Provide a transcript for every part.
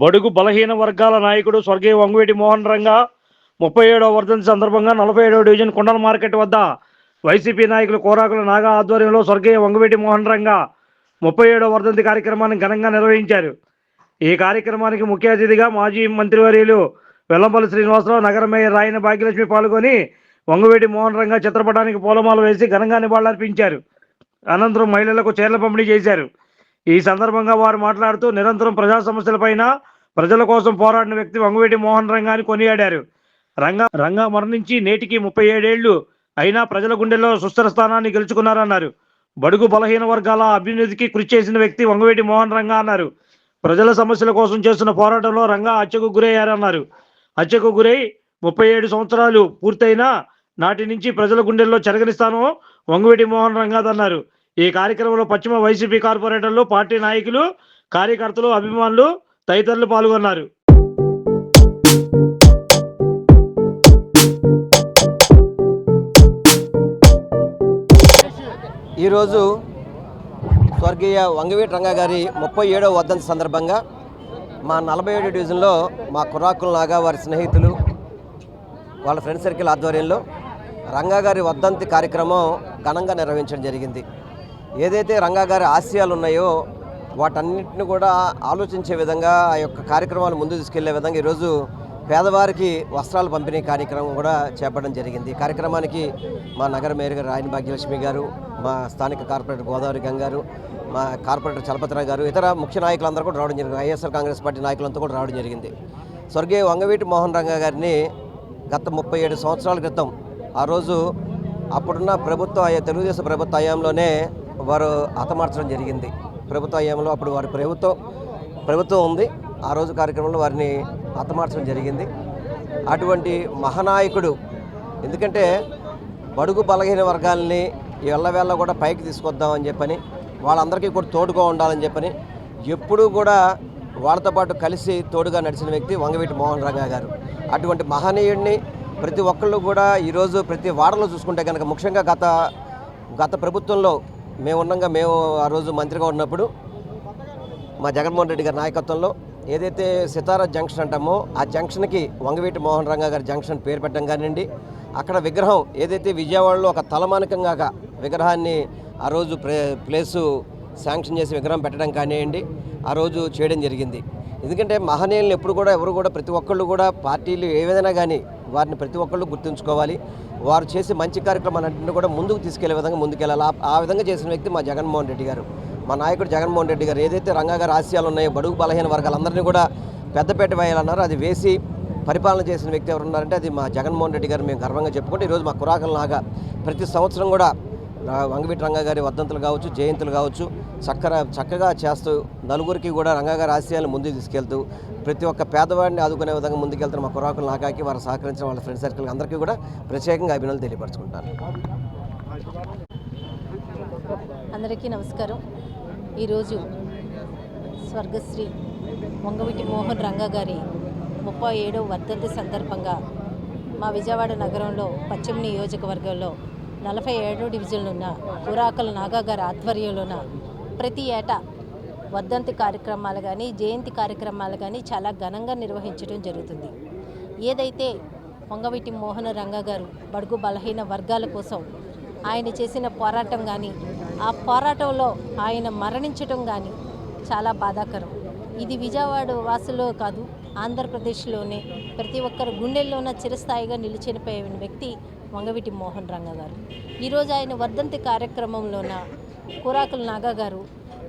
బడుగు బలహీన వర్గాల నాయకుడు స్వర్గీయ వంగవేటి మోహన్ రంగా ముప్పై ఏడవ వర్ధంతి సందర్భంగా నలభై ఏడవ డివిజన్ కుండల మార్కెట్ వద్ద వైసీపీ నాయకులు కోరాకుల నాగా ఆధ్వర్యంలో స్వర్గీయ వంగవేటి మోహన్ రంగా ముప్పై ఏడవ వర్ధంతి కార్యక్రమాన్ని ఘనంగా నిర్వహించారు. ఈ కార్యక్రమానికి ముఖ్య అతిథిగా మాజీ మంత్రివర్యులు వెల్లంపల్లి శ్రీనివాసరావు నగర మేయర్ రాయన భాగ్యలక్ష్మి పాల్గొని వంగవేటి మోహన్ రంగా చిత్రపటానికి పూలమాల వేసి ఘనంగా నివాళులర్పించారు. అనంతరం మహిళలకు చీరల పంపిణీ చేశారు. ఈ సందర్భంగా వారు మాట్లాడుతూ నిరంతరం ప్రజా సమస్యలపైన ప్రజల కోసం పోరాడిన వ్యక్తి వంగవేటి మోహన్ రంగాన్ని కొనియాడారు. రంగా రంగా మరణించి నేటికి ముప్పై ఏడేళ్ళు అయినా ప్రజల గుండెల్లో సుస్థిర స్థానాన్ని గెలుచుకున్నారన్నారు. బడుగు బలహీన వర్గాల అభ్యున్నతికి కృషి చేసిన వ్యక్తి వంగవేటి మోహన్ రంగా అన్నారు. ప్రజల సమస్యల కోసం చేస్తున్న పోరాటంలో రంగా హత్యకు గురయ్యారన్నారు. హత్యకు గురై ముప్పై ఏడు సంవత్సరాలు పూర్తయినా నాటి నుంచి ప్రజల గుండెల్లో చెరగని స్థానం వంగవేటి మోహన్ రంగాదన్నారు. ఈ కార్యక్రమంలో పశ్చిమ వైసీపీ కార్పొరేటర్లు పార్టీ నాయకులు కార్యకర్తలు అభిమానులు తదితరులు పాల్గొన్నారు. ఈరోజు స్వర్గీయ వంగవీటి రంగా గారి ముప్పై ఏడవ వర్ధంతి సందర్భంగా మా నలభై ఏడు డివిజన్లో మా కుర్రాకుల్లాగా వారి స్నేహితులు వాళ్ళ ఫ్రెండ్ సర్కిల్ ఆధ్వర్యంలో రంగా గారి వర్ధంతి కార్యక్రమం ఘనంగా నిర్వహించడం జరిగింది. ఏదైతే రంగా గారి ఆశయాలు ఉన్నాయో వాటన్నిటిని కూడా ఆలోచించే విధంగా ఆ యొక్క కార్యక్రమాలు ముందు తీసుకెళ్ళే విధంగా ఈరోజు పేదవారికి వస్త్రాలు పంపిణీ కార్యక్రమం కూడా చేపట్టడం జరిగింది. ఈ కార్యక్రమానికి మా నగర మేయర్ గారు రాయని భాగ్యలక్ష్మి గారు మా స్థానిక కార్పొరేటర్ గోదావరి గంగారు మా కార్పొరేటర్ చలపతిరావు గారు ఇతర ముఖ్య నాయకులందరూ కూడా రావడం జరిగింది. వైఎస్ఆర్ కాంగ్రెస్ పార్టీ నాయకులంతా కూడా రావడం జరిగింది. స్వర్గీయ వంగవీటి మోహన్ రంగా గారిని గత ముప్పై ఏడు సంవత్సరాల క్రితం ఆ రోజు అప్పుడున్న ప్రభుత్వ తెలుగుదేశం ప్రభుత్వ హయాంలోనే వారు హతమార్చడం జరిగింది. ప్రభుత్వ హయాంలో అప్పుడు వారి ప్రభుత్వం ప్రభుత్వం ఉంది. ఆ రోజు కార్యక్రమంలో వారిని హతమార్చడం జరిగింది. అటువంటి మహానాయకుడు ఎందుకంటే బడుగు బలహీన వర్గాలని ఎల్లవేళ్ళ కూడా పైకి తీసుకొద్దామని చెప్పని వాళ్ళందరికీ కూడా తోడుగా ఉండాలని చెప్పని ఎప్పుడూ కూడా వాళ్ళతో పాటు కలిసి తోడుగా నడిచిన వ్యక్తి వంగవీటి మోహన్ రంగా గారు. అటువంటి మహనీయుడిని ప్రతి ఒక్కళ్ళు కూడా ఈరోజు ప్రతి వాడలో చూసుకుంటే కనుక ముఖ్యంగా గత గత ప్రభుత్వంలో మేము ఉండగా మేము ఆ రోజు మంత్రిగా ఉన్నప్పుడు మా జగన్మోహన్ రెడ్డి గారి నాయకత్వంలో ఏదైతే సితారా జంక్షన్ అంటామో ఆ జంక్షన్కి వంగవీటి మోహన్ రంగా గారి జంక్షన్ పేరు పెట్టడం కానివ్వండి అక్కడ విగ్రహం ఏదైతే విజయవాడలో ఒక తలమానికంగా విగ్రహాన్ని ఆ రోజు ప్లే ప్లేసు శాంక్షన్ చేసి విగ్రహం పెట్టడం కానివ్వండి ఆ రోజు చేయడం జరిగింది. ఎందుకంటే మహనీయులను ఎప్పుడు కూడా ఎవరు కూడా ప్రతి ఒక్కళ్ళు కూడా పార్టీలు ఏవైనా కానీ వారిని ప్రతి ఒక్కళ్ళు గుర్తుంచుకోవాలి. వారు చేసే మంచి కార్యక్రమాలన్నింటినీ కూడా ముందుకు తీసుకెళ్ళే విధంగా ముందుకెళ్ళాలి. ఆ- విధంగా చేసిన వ్యక్తి మా జగన్మోహన్ రెడ్డి గారు. మా నాయకుడు జగన్మోహన్ రెడ్డి గారు ఏదైతే రంగాగారు ఆశయాలు ఉన్నాయో బడుగు బలహీన వర్గాలందరినీ కూడా పెద్దపేట వేయాలన్నారు. అది వేసి పరిపాలన చేసిన వ్యక్తి ఎవరు ఉన్నారంటే అది మా జగన్మోహన్ రెడ్డి గారు. మేము గర్వంగా చెప్పుకుంటే ఈరోజు మా కురాకల్లాగా ప్రతి సంవత్సరం కూడా వంగవీటి రంగా గారి వర్ధంతులు కావచ్చు జయంతులు కావచ్చు చక్కర చక్కగా చేస్తూ నలుగురికి కూడా రంగా గారి ఆశయాలను ముందుకు తీసుకెళ్తూ ప్రతి ఒక్క పేదవాడిని ఆదుకునే విధంగా ముందుకెళ్తున్న మా కురాకులు నాకాకి వారు సహకరించిన వాళ్ళ ఫ్రెండ్ సర్కిల్ అందరికీ కూడా ప్రత్యేకంగా అభినందనలు తెలియపరచుకుంటాను. అందరికీ నమస్కారం. ఈరోజు స్వర్గశ్రీ వంగవీటి మోహన్ రంగా గారి ముప్పై ఏడవ వర్ధంతి సందర్భంగా మా విజయవాడ నగరంలో పశ్చిమ నియోజకవర్గంలో నలభై ఏడో డివిజన్లున్న కురాకల నాగా గారి ఆధ్వర్యంలోన ప్రతి ఏటా వర్ధంతి కార్యక్రమాలు కానీ జయంతి కార్యక్రమాలు కానీ చాలా ఘనంగా నిర్వహించడం జరుగుతుంది. ఏదైతే వంగవీటి మోహన రంగ గారు బడుగు బలహీన వర్గాల కోసం ఆయన చేసిన పోరాటం కానీ ఆ పోరాటంలో ఆయన మరణించడం కానీ చాలా బాధాకరం. ఇది విజయవాడ వాసులో కాదు ఆంధ్రప్రదేశ్లోనే ప్రతి ఒక్కరు గుండెల్లోన చిరస్థాయిగా నిలిచిపోయిన వ్యక్తి వంగవీటి మోహన్ రంగ గారు. ఈరోజు ఆయన వర్ధంతి కార్యక్రమంలోన కూరాకుల నాగా గారు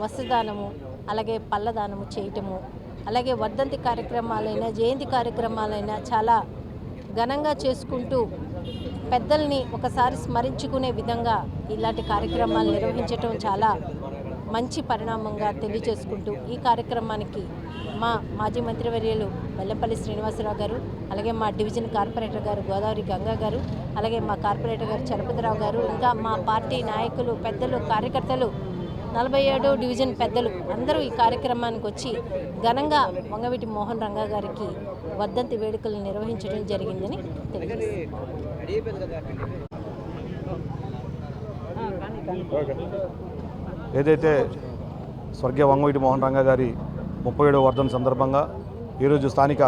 వస్త్రదానము అలాగే పల్లదానము చేయటము అలాగే వర్ధంతి కార్యక్రమాలైనా జయంతి కార్యక్రమాలైనా చాలా ఘనంగా చేసుకుంటూ పెద్దల్ని ఒకసారి స్మరించుకునే విధంగా ఇలాంటి కార్యక్రమాలు నిర్వహించటం చాలా మంచి పరిణామంగా తెలియజేసుకుంటూ ఈ కార్యక్రమానికి మా మాజీ మంత్రివర్యులు వెల్లంపల్లి శ్రీనివాసరావు గారు అలాగే మా డివిజన్ కార్పొరేటర్ గారు గోదావరి గంగా గారు అలాగే మా కార్పొరేటర్ గారు చలపతిరావు గారు ఇంకా మా పార్టీ నాయకులు పెద్దలు కార్యకర్తలు నలభై ఏడో డివిజన్ పెద్దలు అందరూ ఈ కార్యక్రమానికి వచ్చి ఘనంగా వంగవీటి మోహన్ రంగా గారికి వర్ధంతి వేడుకలు నిర్వహించడం జరిగిందని ఏదైతే స్వర్గీయ వంగవీటి మోహన్ రంగా గారి ముప్పై ఏడవ వర్ధన సందర్భంగా ఈరోజు స్థానిక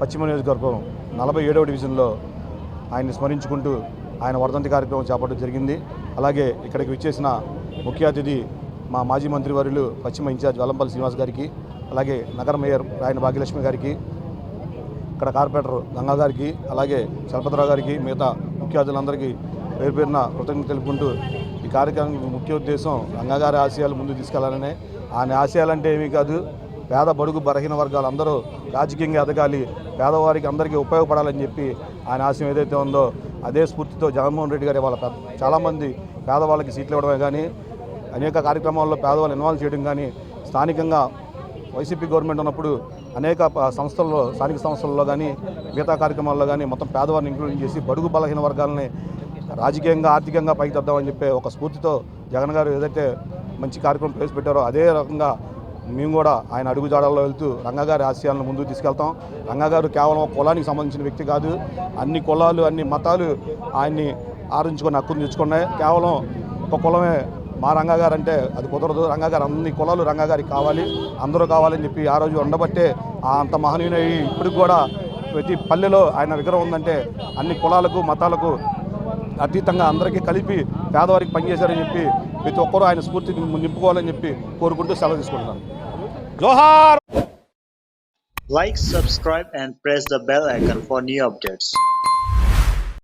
పశ్చిమ నియోజకవర్గం నలభై ఏడవ డివిజన్లో ఆయన్ని స్మరించుకుంటూ ఆయన వర్ధంతి కార్యక్రమం చేపట్టడం జరిగింది. అలాగే ఇక్కడికి విచ్చేసిన ముఖ్య అతిథి మా మాజీ మంత్రివర్యులు పశ్చిమ ఇన్ఛార్జ్ వల్లంపల్లి శ్రీనివాస్ గారికి అలాగే నగర మేయర్ రాయన భాగ్యలక్ష్మి గారికి ఇక్కడ కార్పొరేటర్ గంగా గారికి అలాగే చలపతిరావు గారికి మిగతా ముఖ్య అతిథులందరికీ పేరు పేరున కృతజ్ఞత తెలుపుకుంటూ ఈ కార్యక్రమం ముఖ్య ఉద్దేశం గంగాగారి ఆశయాలు ముందు తీసుకెళ్ళాలనే. ఆయన ఆశయాలంటే ఏమీ కాదు. పేద బడుగు బలహీన వర్గాలు అందరూ రాజకీయంగా ఎదగాలి. పేదవారికి అందరికీ ఉపయోగపడాలని చెప్పి ఆయన ఆశయం ఏదైతే ఉందో అదే స్ఫూర్తితో జగన్మోహన్ రెడ్డి గారి ఇవాళ చాలామంది పేదవాళ్ళకి సీట్లు ఇవ్వడమే కానీ అనేక కార్యక్రమాల్లో పేదవాళ్ళు ఇన్వాల్వ్ చేయడం కానీ స్థానికంగా వైసీపీ గవర్నమెంట్ ఉన్నప్పుడు అనేక సంస్థల్లో స్థానిక సంస్థల్లో కానీ మిగతా కార్యక్రమాల్లో కానీ మొత్తం పేదవారిని ఇంక్లూడింగ్ చేసి బడుగు బలహీన వర్గాలని రాజకీయంగా ఆర్థికంగా పైకి తెద్దామని చెప్పే ఒక స్ఫూర్తితో జగన్ గారు ఏదైతే మంచి కార్యక్రమం ప్రవేశపెట్టారో అదే రకంగా మేము కూడా ఆయన అడుగుజాడల్లో వెళ్తూ రంగగారి ఆశయాలను ముందుకు తీసుకెళ్తాం. రంగగారు కేవలం ఒక కులానికి సంబంధించిన వ్యక్తి కాదు అన్ని కులాలు అన్ని మతాలు ఆయన్ని ఆరించుకొని హక్కును తెచ్చుకున్నాయి. కేవలం ఒక కులమే మా రంగగారు అంటే అది కుదరదు. రంగగారు అన్ని కులాలు రంగగారికి కావాలి. అందరూ కావాలని చెప్పి ఆ రోజు ఉండబట్టే అంత మహనీయుని ఇప్పటికి కూడా ప్రతి పల్లెలో ఆయన విగ్రహం ఉందంటే అన్ని కులాలకు మతాలకు అతీతంగా అందరికీ కలిపి పేదవారికి పనిచేశారని చెప్పి ప్రతి ఒక్కరూ ఆయన స్ఫూర్తిని నింపుకోవాలని చెప్పి కోరుకుంటూ సెలవు తీసుకుంటున్నాను. జోహార్! Like subscribe and press the bell icon for new updates